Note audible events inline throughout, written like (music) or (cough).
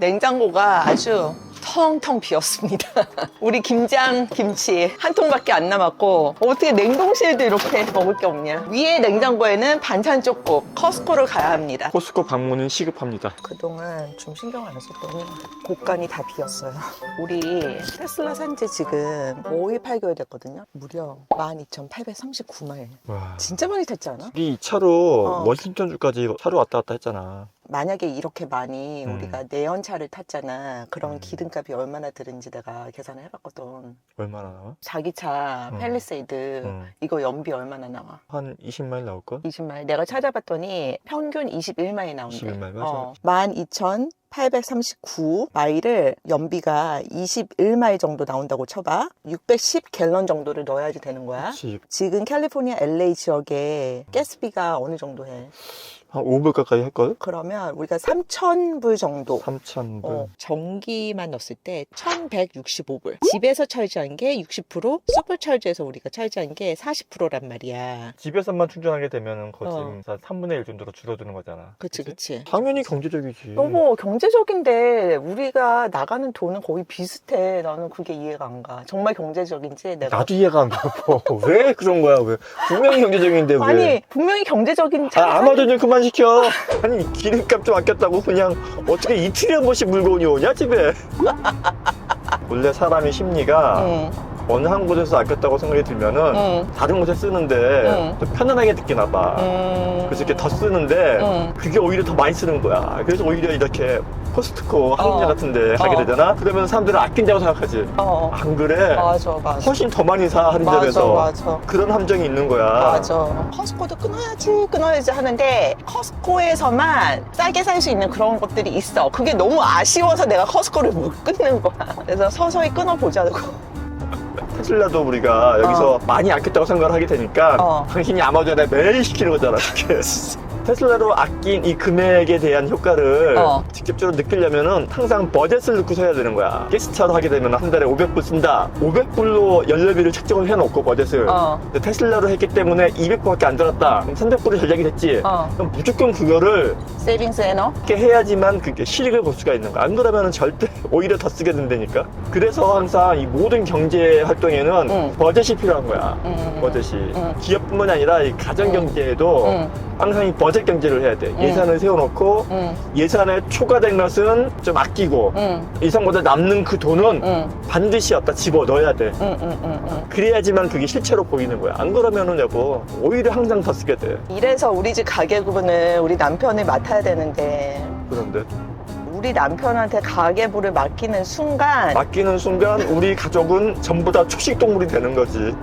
냉장고가 아주 텅텅 비었습니다. (laughs) 우리 김장 김치 한 통밖에 안 남았고 어떻게 냉동실도 이렇게 (laughs) 먹을 게 없냐. 위에 냉장고에는 반찬 조금 커스코를 가야 합니다. 코스코 방문은 시급합니다. 그동안 좀 신경 안 썼더니 곳간이 다 비었어요. 우리 테슬라 산지 지금 5일 8개월 됐거든요. 무려 12,839마일. 와. 진짜 많이 탔지 않아? 우리 이 차로 어. 워싱턴주까지 차로 왔다 갔다 했잖아. 만약에 이렇게 많이 음. 우리가 내연차를 탔잖아. 그럼 음. 기름값이 얼마나 드는지 내가 계산을 해봤거든. 얼마나 나와? 자기 차 음. 펠리세이드 음. 이거 연비 얼마나 나와? 한 20마일 나올걸? 20마일. 내가 찾아봤더니 평균 21마일 나온대. 21마일, 맞아. 어, 12,839마일을 연비가 21마일 정도 나온다고 쳐봐. 610 갤런 정도를 넣어야지 되는 거야. 그치. 지금 캘리포니아 LA 지역에 가스비가 어느 정도 해? 한 5불 가까이 할걸? 그러면 우리가 3,000불 정도. 3,000불. 어, 전기만 넣었을 때 1,165불. 집에서 charge한 게 60%, 서플 charge에서 우리가 charge한 게 40%란 말이야. 집에서만 충전하게 되면은 거의 어. 지금 한 3분의 1 정도로 줄어드는 거잖아. 그치, 그치? 당연히 경제적이지. 너무 경제적인데 우리가 나가는 돈은 거의 비슷해. 나는 그게 이해가 안 가. 정말 경제적인지 내가. 나도 이해가 안 가고 (laughs) 왜 그런 거야 왜 분명히 경제적인데 왜 아니, 분명히 경제적인 차. 아, 아마존 좀 그만 시켜. 아니 기름값 좀 아꼈다고 그냥 어떻게 이틀에 한 번씩 물건이 오냐 집에? (laughs) 원래 사람의 심리가 응, 어느 한 곳에서 아꼈다고 생각이 들면은 응, 다른 곳에 쓰는데 응. 또 편안하게 느끼나 봐 응. 그래서 이렇게 더 쓰는데 응. 그게 오히려 더 많이 쓰는 거야 그래서 오히려 이렇게 코스트코 할인제 어. 같은 데 가게 어. 되잖아 그러면 사람들은 아낀다고 생각하지 어, 안 그래 맞아, 맞아. 훨씬 더 많이 사 맞아, 할인점에서 맞아. 그런 함정이 있는 거야 맞아. 커스코도 끊어야지, 끊어야지 하는데, 커스코에서만 싸게 살 수 있는 그런 것들이 있어. 그게 너무 아쉬워서 내가 커스코를 못 끊는 거야. 그래서 서서히 끊어보자고. 테슬라도 우리가 여기서 많이 아꼈다고 생각을 하게 되니까 어. 당신이 아마존에 매일 시키는 거잖아 이렇게 테슬라로 아낀 이 금액에 대한 효과를 어. 직접적으로 느끼려면은 항상 버젯을 넣고 사야 되는 거야 가스차로 하게 되면 한 달에 500불 쓴다 500불로 연료비를 책정을 해놓고 버젯을 어. 근데 테슬라로 했기 때문에 200불밖에 안 들었다 그럼 300불이 전략이 됐지 어. 그럼 무조건 그거를 세이빙스에 넣어? 이렇게 해야지만 그게 실익을 볼 수가 있는 거야. 안 그러면 절대 (laughs) 오히려 더 쓰게 된다니까. 그래서 항상 이 모든 경제 활동에는 응. 버젯이 필요한 거야. 응. 버젯이. 응. 기업뿐만이 아니라 이 가정 경제에도 응. 항상 이 버젯 경제를 해야 돼. 예산을 세워놓고 응. 예산에 초과된 것은 좀 아끼고 응. 예산보다 남는 그 돈은 응. 반드시 어디다 집어 넣어야 돼. 응. 응. 응. 응. 그래야지만 그게 실체로 보이는 거야. 안 그러면은 여보 오히려 항상 더 쓰게 돼. 이래서 우리 집 가계부는 우리 남편이 맡아 야 되는데, 그런데 우리 남편한테 가계부를 맡기는 순간, 맡기는 순간 우리 가족은 전부 다 초식 동물이 되는 거지.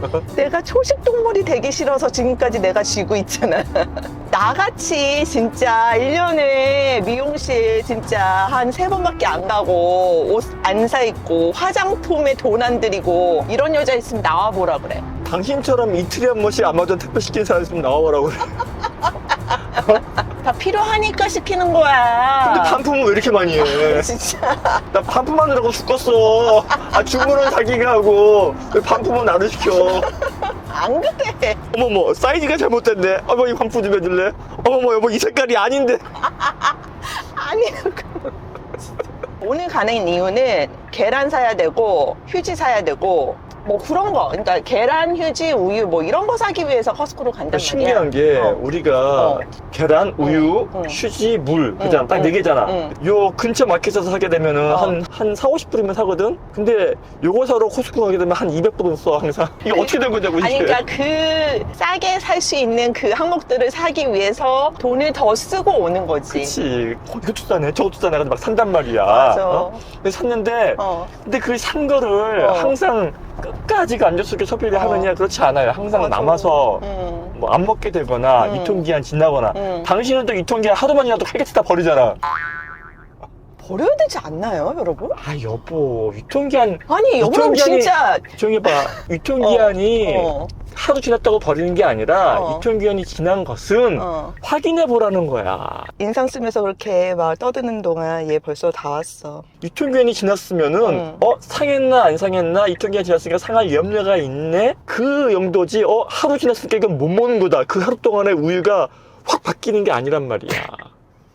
(laughs) 내가 초식 동물이 되기 싫어서 지금까지 내가 쥐고 있잖아. (laughs) 나같이 진짜 1년에 미용실 진짜 한 세 번밖에 안 가고 옷 안 사 입고 화장품에 돈 안 들이고 이런 여자 있으면 나와 보라 그래. 당신처럼 이틀에 한 번씩 아마존 택배 시키는 사람 있으면 나와보라고 그래. (laughs) 다 필요하니까 시키는 거야. 근데 반품은 왜 이렇게 많이 해? (laughs) 진짜. 나 반품하느라고 죽겠어. 아, 주문은 자기가 하고, 왜 반품은 나를 시켜? 안 그래. 어머머, 사이즈가 잘못됐네. 어머, 이 반품 좀 해줄래? 어머머, 여보, 이 색깔이 아닌데. (laughs) 아니. 오늘 가는 이유는 계란 사야 되고 휴지 사야 되고 뭐 그런 거. 그러니까 계란, 휴지, 우유 뭐 이런 거 사기 위해서 커스코로 간단 말이야. 신기한 게, 어. 우리가 어. 계란, 우유, 응. 휴지, 물, 그잖아. 응, 딱 응, 네 개잖아. 응. 요 근처 마켓에서 사게 되면은 어. 한, 한 4, 50불이면 사거든? 근데 요거 사러 코스코 가게 되면 한 200불은 써, 항상. (laughs) 이게 어떻게 된 거냐고, 이게. 아니 그러니까 그 싸게 살 수 있는 그 항목들을 사기 위해서 돈을 더 쓰고 오는 거지. 그치. 어, 이것도 싸네, 저것도 싸네. 가지고 막 산단 말이야. 맞아. 어? 근데 샀는데, 어. 근데 그 산 거를 어. 항상 끝까지 그 안좋게 소비를 어. 하느냐, 그렇지 않아요. 항상 맞아. 남아서 음. 뭐 안 먹게 되거나, 음. 유통기한 지나거나. 음. 당신은 또 유통기한 하루 만이라도 칼같이 다 버리잖아. 버려야 되지 않나요, 여러분? 아, 여보. 유통기한, 아니, 여러분 유통기한이- 진짜 조용히 해봐. (laughs) 유통기한이 어. 하루 지났다고 버리는 게 아니라, 어. 유통기한이 지난 것은 어. 확인해 보라는 거야. 인상 쓰면서 그렇게 막 떠드는 동안 얘 벌써 다 왔어. 유통기한이 지났으면은 음. 어 상했나 안 상했나 유통기한 지났으니까 상할 염려가 있네 그 정도지 어 하루 지났으니까 이건 못 먹는 거다 그 하루 동안의 우유가 확 바뀌는 게 아니란 말이야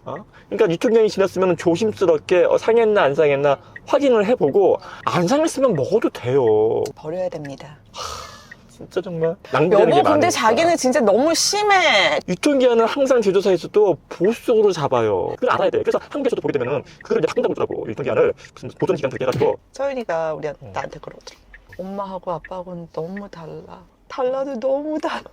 어? 그러니까 유통기한이 지났으면 조심스럽게 어, 상했나 안 상했나 확인을 해보고 안 상했으면 먹어도 돼요. 버려야 됩니다. 진짜 정말 낭비하는 게 여보, 많으니까. 근데 자기는 진짜 너무 심해. 유통기한을 항상 제조사에서도 보수적으로 잡아요. 그걸 알아야 돼. 그래서 한국에서도 보게 되면은 그걸 이제 바꾼다고 그러더라고. 유통기한을 무슨 보존 기간 그렇게 해가지고 서윤이가 우리 어. 나한테 그러더라. 엄마하고 아빠하고는 너무 달라. 달라도 너무 달라.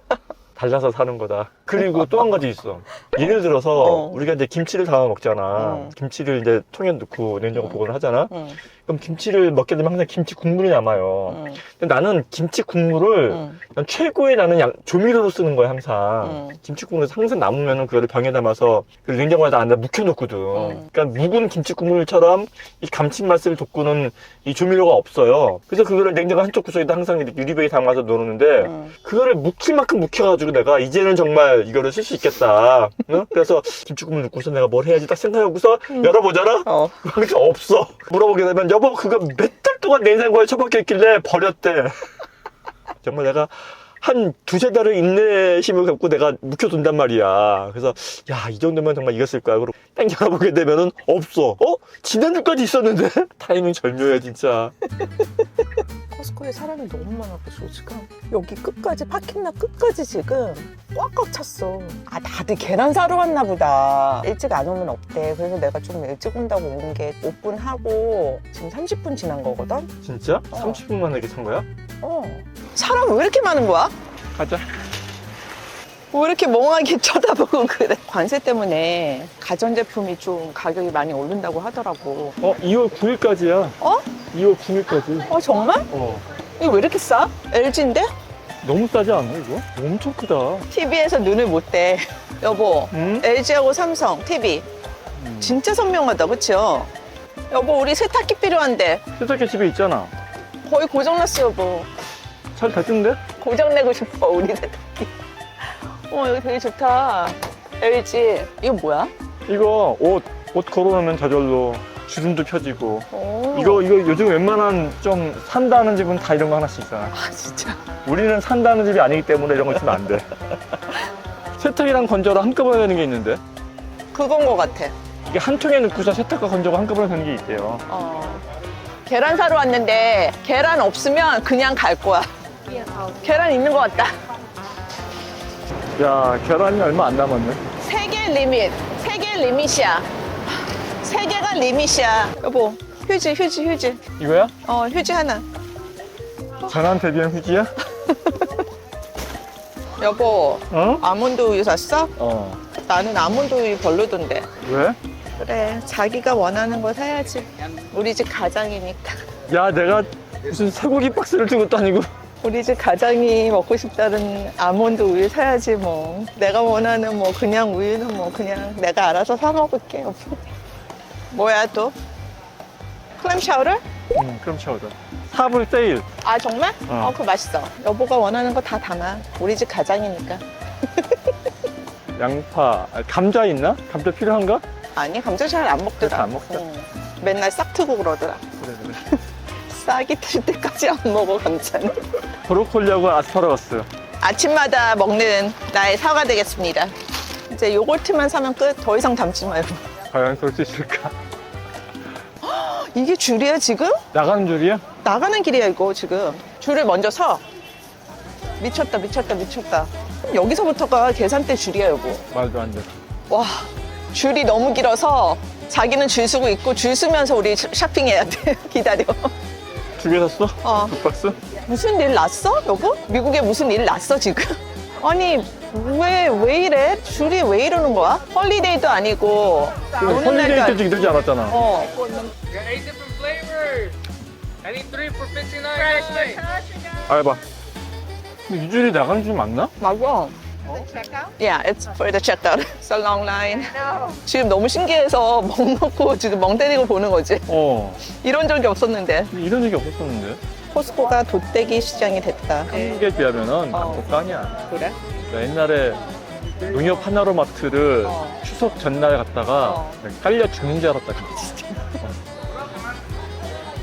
달라서 사는 거다. 그리고 또 한 가지 있어. 예를 들어서 어. 우리가 이제 김치를 담아 먹잖아. 어. 김치를 이제 통에 넣고 냉장고 어. 보관을 하잖아. 응, 그럼 김치를 먹게 되면 항상 김치 국물이 남아요. 응, 근데 나는 김치 국물을 응. 난 최고의 나는 양- 조미료로 쓰는 거야 항상. 응. 김치 국물에서 항상 남으면은 그거를 병에 담아서 그 냉장고에다 안에 묵혀놓거든. 응. 그러니까 묵은 김치 국물처럼 이 감칠맛을 돋구는 이 조미료가 없어요. 그래서 그거를 냉장고 한쪽 구석에다 항상 이렇게 유리병에 담아서 넣는데 응. 그거를 묵힐 만큼 묵혀가지고 내가 이제는 정말 이거를 쓸 수 있겠다. 응? 그래서 김치 국물 넣고서 내가 뭘 해야지 딱 생각하고서 열어보잖아. 어. 그게 없어. 물어보게 되면 여보 그거 몇 달 동안 냉장고에 처박혀 있길래 버렸대. (laughs) 정말 내가 한 두세 달을 인내심을 갖고 내가 묵혀둔단 말이야. 그래서 야 이 정도면 정말 이겼을 거야. 그리고 딱 열어보게 되면은 없어. 어? 지난주까지 있었는데? (laughs) 타이밍 절묘해 진짜. (laughs) 코스코에 사람이 너무 많아가지고 지금 여기 끝까지 파킹lot 끝까지 지금 꽉꽉 찼어. 아 다들 계란 사러 왔나 보다. 일찍 안 오면 없대. 그래서 내가 좀 일찍 온다고 온 게 오픈하고 지금 30분 지난 거거든. 진짜? 어. 30분 만에 이렇게 산 거야? 어. 사람 왜 이렇게 많은 거야? 가자. 왜 이렇게 멍하게 (laughs) 쳐다보고 그래? 관세 때문에 가전제품이 좀 가격이 많이 오른다고 하더라고. 어 2월 9일까지야. 어? 2월 9일까지. 어 정말? 어. 이거 왜 이렇게 싸? LG인데? 너무 싸지 않아 이거? 엄청 크다. TV에서 눈을 못 떼. 여보, 응? LG하고 삼성 TV 음. 진짜 선명하다, 그쵸? 여보, 우리 세탁기 필요한데 세탁기 집에 있잖아. 거의 고장났어, 여보. 잘 됐던데? 고장내고 싶어, 우리 세탁기. (laughs) 어, 여기 되게 좋다. LG. 이거 뭐야? 이거 옷, 옷 걸어놓으면 저절로 주름도 펴지고. 오. 이거, 이거 요즘 웬만한 좀 산다는 집은 다 이런 거 하나씩 있잖아. 아, 진짜. 우리는 산다는 집이 아니기 때문에 이런 거 있으면 안 돼. (laughs) 세탁이랑 건조랑 한꺼번에 되는 게 있는데. 그건 거 같아. 이게 한 통에 넣고서 세탁과 건조가 한꺼번에 되는 게 있대요. 어. 계란 사러 왔는데 계란 없으면 그냥 갈 거야. 계란 있는 거 같다. 야, 계란이 얼마 안 남았네. 세 개 리밋. 세 개 리밋이야. 세 개가 리밋이야. 여보, 휴지, 휴지, 휴지. 이거야? 어, 휴지 하나. 전환 대비한 휴지야? (laughs) 여보, 어? 아몬드 우유 샀어? 어. 나는 아몬드 우유 별로던데. 왜? 그래, 자기가 원하는 거 사야지. 우리 집 가장이니까. 야, 내가 무슨 쇠고기 박스를 들고 다니고. 우리 집 가장이 먹고 싶다는 아몬드 우유 사야지 뭐. 내가 원하는 뭐 그냥 우유는 뭐 그냥 내가 알아서 사 먹을게. 뭐야 또? 클램 샤워를? 응, 그럼 샤워다. 사불 세일. 아 정말? 어. 어, 그거 맛있어. 여보가 원하는 거 다 담아. 우리 집 가장이니까. (laughs) 양파. 아, 감자 있나? 감자 필요한가? 아니 감자 잘 안 먹더라. 그래서 안 먹자. 응. 맨날 싹 트고 그러더라. 그래, 그래. (laughs) 싹이 틀 때까지 안 먹어 감자는. 브로콜리하고 아스파라거스. 아침마다 먹는 나의 사과 되겠습니다. 이제 요거트만 사면 끝. 더 이상 담지 말고. 과연 그럴 수 있을까? 이게 줄이야 지금? 나가는 줄이야? 나가는 길이야 이거 지금. 줄을 먼저 서. 미쳤다 미쳤다 미쳤다. 여기서부터가 계산대 줄이야 여보. 말도 안 돼. 와 줄이 너무 길어서 자기는 줄 서고 있고 줄 서면서 우리 쇼- 쇼핑해야 돼. (laughs) 기다려. 두 개 샀어? 어. 두 박스? 무슨 일 났어 여보? 미국에 무슨 일 났어 지금? 아니 왜 왜 이래? 줄이 왜 이러는 거야? 헐리데이도 아니고 날도 때도 이러지 않았잖아. 어. We got eight different flavors. I need three for fifty-nine. 알바. 근데 이 줄이 나가는 줄 맞나? 맞아. Yeah, it's for the checkout. It's a long line. 지금 너무 신기해서 멍 놓고 지금 멍 때리고 보는 거지. 어. 이런 적이 없었는데. 근데 이런 적이 없었었는데. 코스코가 돗대기 시장이 됐다. 한국에 비하면은 어. 아무것도 아니야. 그래? 나 옛날에 농협 하나로마트를 어. 추석 전날 갔다가 어. 깔려 죽는 줄 알았다. (laughs)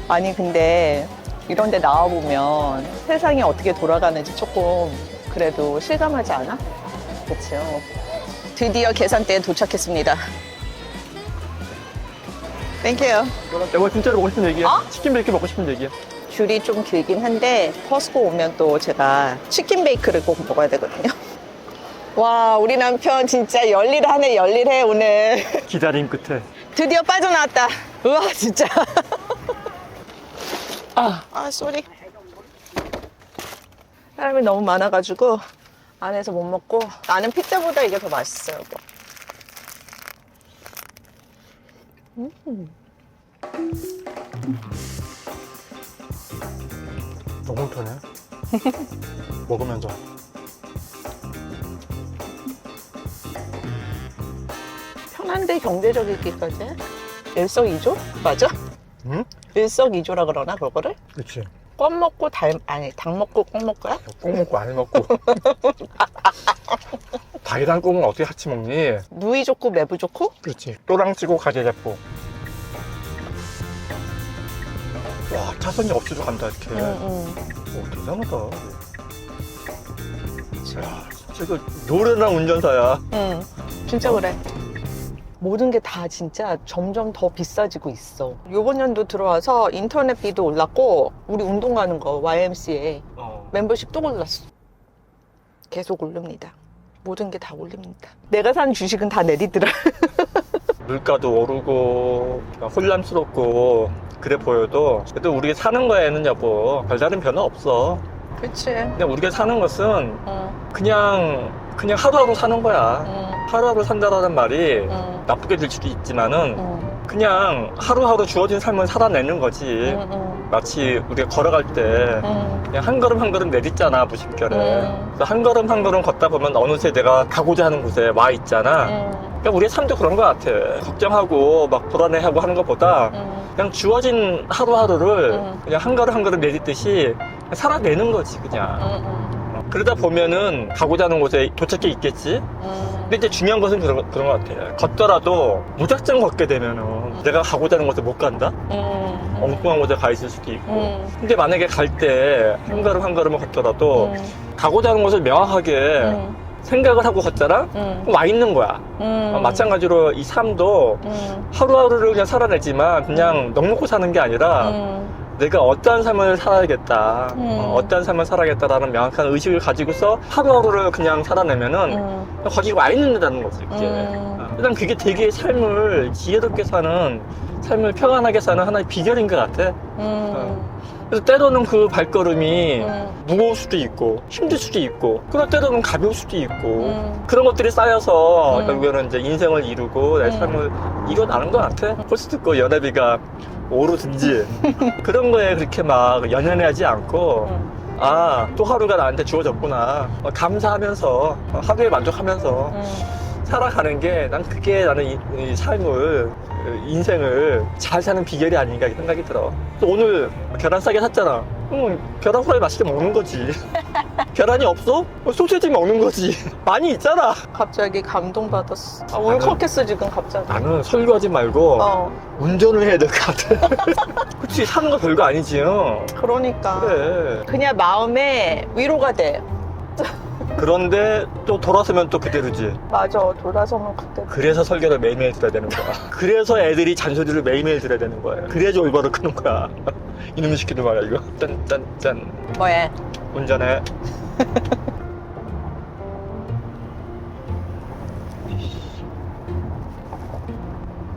아니 근데 이런 데 나와보면 세상이 어떻게 돌아가는지 조금 그래도 실감하지 않아? 그렇죠. 드디어 계산대에 도착했습니다. 땡큐. 여보 진짜로 먹고 싶은 얘기야. 어? 치킨 베이크 먹고 싶은 얘기야. 줄이 좀 길긴 한데 커스코 오면 또 제가 치킨 베이크를 꼭 먹어야 되거든요. (laughs) 와 우리 남편 진짜 열일하네 열일해 오늘. (laughs) 기다림 끝에. 드디어 빠져나왔다. 우와 진짜. (laughs) 아, 아 쏘리. 사람이 너무 많아가지고 안에서 못 먹고 나는 피자보다 이게 더 맛있어요. 너무 편해. 먹으면서. 편한데 경제적이기까지 일석이조 맞아? 응? 일석이조라 그러나 그거를? 그렇지. 껌 먹고 달 아니 닭 먹고 껌 먹고야? 꼭 먹고 안 먹고. 닭이랑 (laughs) 꽁은 어떻게 같이 먹니? 누이 좋고 매부 좋고? 그렇지. 또랑 찌고 가재 잡고. 와 차선이 없이도 간다 이렇게. 응, 오 대단하다. 야 진짜 이거 노련한 운전사야. 응. 진짜 그래. 모든 게 다 진짜 점점 더 비싸지고 있어. 요번 연도 들어와서 인터넷비도 올랐고 우리 운동 가는 거 YMCA 어. 멤버십 또 올랐어. 계속 오릅니다. 모든 게 다 올립니다. 내가 산 주식은 다 내리더라. (laughs) 물가도 오르고 혼란스럽고 그래 보여도 그래도 우리가 사는 거에는 여보 별다른 변화 없어. 그치. 그냥 우리가 사는 것은 응, 그냥 그냥 하루하루 사는 거야. 응, 하루하루 산다라는 말이 응, 나쁘게 들 수도 있지만은 응, 그냥 하루하루 주어진 삶을 살아내는 거지. 응, 응, 마치 우리가 걸어갈 때 응. 그냥 한 걸음 한 걸음 내딛잖아 무심결에. 음. 그래서 한 걸음 한 걸음 걷다 보면 어느새 내가 가고자 하는 곳에 와 있잖아. 응, 그냥 우리의 삶도 그런 것 같아. 걱정하고 막 불안해하고 하는 것보다 응. 그냥 주어진 하루하루를 음. 그냥 한 걸음 한 걸음 내딛듯이 살아내는 거지 그냥. 응, 어, 그러다 보면은 가고자 하는 곳에 도착해 있겠지. 응. 근데 이제 중요한 것은 그런, 그런 것 같아. 걷더라도 무작정 걷게 되면은 내가 가고자 하는 곳에 못 간다? 응. 엉뚱한 곳에 가 있을 수도 있고. 응. 근데 만약에 갈 때 한 걸음 한 걸음을 걷더라도 응. 가고자 하는 곳을 명확하게 응. 생각을 하고 걷잖아? 응. 그럼 와 있는 거야. 응. 어, 마찬가지로 이 삶도 응. 하루하루를 그냥 살아내지만 그냥 넉넉히 사는 게 아니라 응. 내가 어떠한 삶을 살아야겠다. 음. 어, 떠한 삶을 살아야겠다라는 명확한 의식을 가지고서 하루하루를 그냥 살아내면은 응. 거기 와 있는다는 거지, 그게. 음. 어, 일단 그게 되게 삶을 지혜롭게 사는, 삶을 평안하게 사는 하나의 비결인 것 같아. 응. 그래서 때로는 그 발걸음이 응. 무거울 수도 있고, 힘들 수도 있고, 그러나 때로는 가벼울 수도 있고, 응. 그런 것들이 쌓여서 음. 결국에는 이제 인생을 이루고 내 음. 삶을 이뤄나는 것 같아. 홀수 듣고 연애비가 오르든지 (laughs) 그런 거에 그렇게 막 연연하지 않고 응. 아또 하루가 나한테 주어졌구나 어, 감사하면서 어, 하루에 만족하면서 응. 살아가는 게 난 그게 나는 이, 이 삶을 어, 인생을 잘 사는 비결이 아닌가 이 생각이 들어. 또 오늘 계란 싸게 샀잖아. 응, 계란 후라이 맛있게 먹는 거지. (laughs) 계란이 없어? 어, 소세지 먹는 거지. (laughs) 많이 있잖아. 갑자기 감동받았어. 아, 울컥했어, 지금 갑자기. 나는 설교하지 말고 어, 운전을 해야 될 것 같아. (laughs) 그치, 사는 거 별거 아니지. 요 그러니까. 그래. 그냥 마음에 위로가 돼. 그런데 또 돌아서면 또 그대로지. 맞아, 돌아서면 그때. 그래서 설교를 매일매일 들어야 되는 거야. (laughs) 그래서 애들이 잔소리를 매일매일 들어야 되는 거야. 그래야지 올바로 크는 거야. (laughs) 이놈의 새끼들 말이야, 이거. 짠, 짠, 짠. 뭐해? 운전해. (laughs)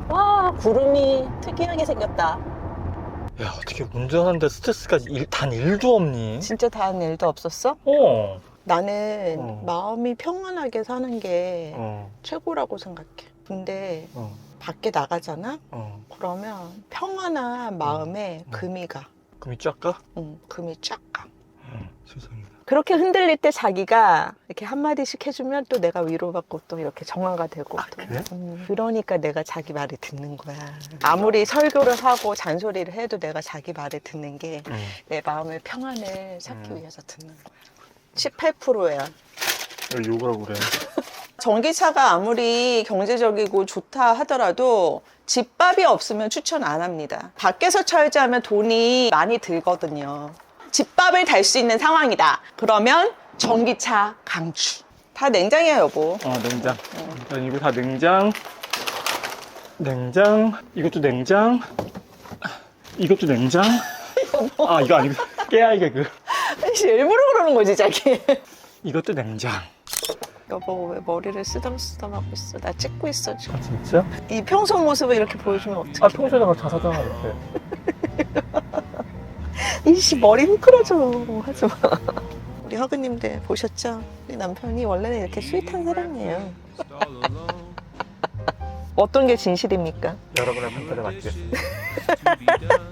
와, 구름이 특이하게 생겼다. 야, 어떻게 운전하는데 스트레스가 일, 단 1도 없니? 진짜 다른 일도 없었어? 어. 나는 어. 마음이 평안하게 사는 게 어. 최고라고 생각해. 근데 어. 밖에 나가잖아? 어. 그러면 평안한 마음에 음. 금이 가. 그럼 쫙 가? 응, 금이 쫙 가. 응, 세상에. 그렇게 흔들릴 때 자기가 이렇게 한마디씩 해주면 또 내가 위로받고 또 이렇게 정화가 되고. 아, 또. 그래? 음, 그러니까 내가 자기 말을 듣는 거야. 아무리 설교를 하고 잔소리를 해도 내가 자기 말을 듣는 게내 응. 마음의 평안을 쌓기 음. 위해서 듣는 거야. 18%야. 왜 욕을 하고 그래? 전기차가 아무리 경제적이고 좋다 하더라도 집밥이 없으면 추천 안 합니다. 밖에서 철제하면 돈이 많이 들거든요. 집밥을 달 수 있는 상황이다. 그러면 전기차 강추. 다 냉장이야, 여보. 어, 냉장. 일단 이거 다 냉장. 냉장, 이것도 냉장, 이것도 냉장. (laughs) 아, 이거 아니고, 깨알 개그. 씨, 일부러 그러는 거지, 자기. 이것도 냉장. 여보, 왜 머리를 쓰담쓰담 하고 있어? 나 찍고 있어, 지금. 아, 진짜? 이 평소 모습을 이렇게 보여주면 어떡해. 아, 평소에 나가 자사장 이렇게. (laughs) 이씨, 머리 미끄러져. 하지 마. 우리 허그님들 보셨죠? 우리 남편이 원래는 이렇게 스윗한 사람이에요. (laughs) 어떤 게 진실입니까? 여러분의 판단에 맡기겠습니다. (laughs)